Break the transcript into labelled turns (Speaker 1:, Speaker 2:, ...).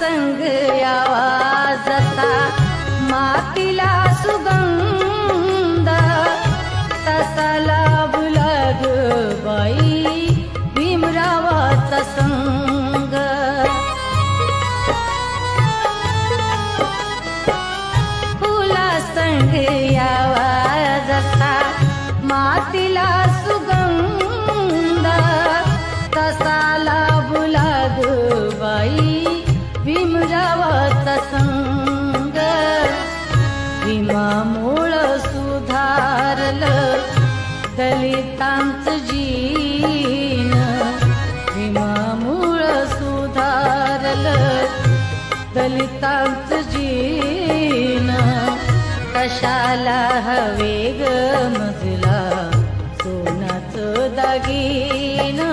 Speaker 1: संग आवाजता मातीला सुगंध तसा लाभला बाई भीमरावाचा संग. फुला संग आवाजता मातीला भीमरावाचा संग. भीमामुळ सुधारलं दलितांच जीन. भीमामुळ सुधारलं दलितांच जीन. कशाला हवे ग मजला? सोनाचं दागिना.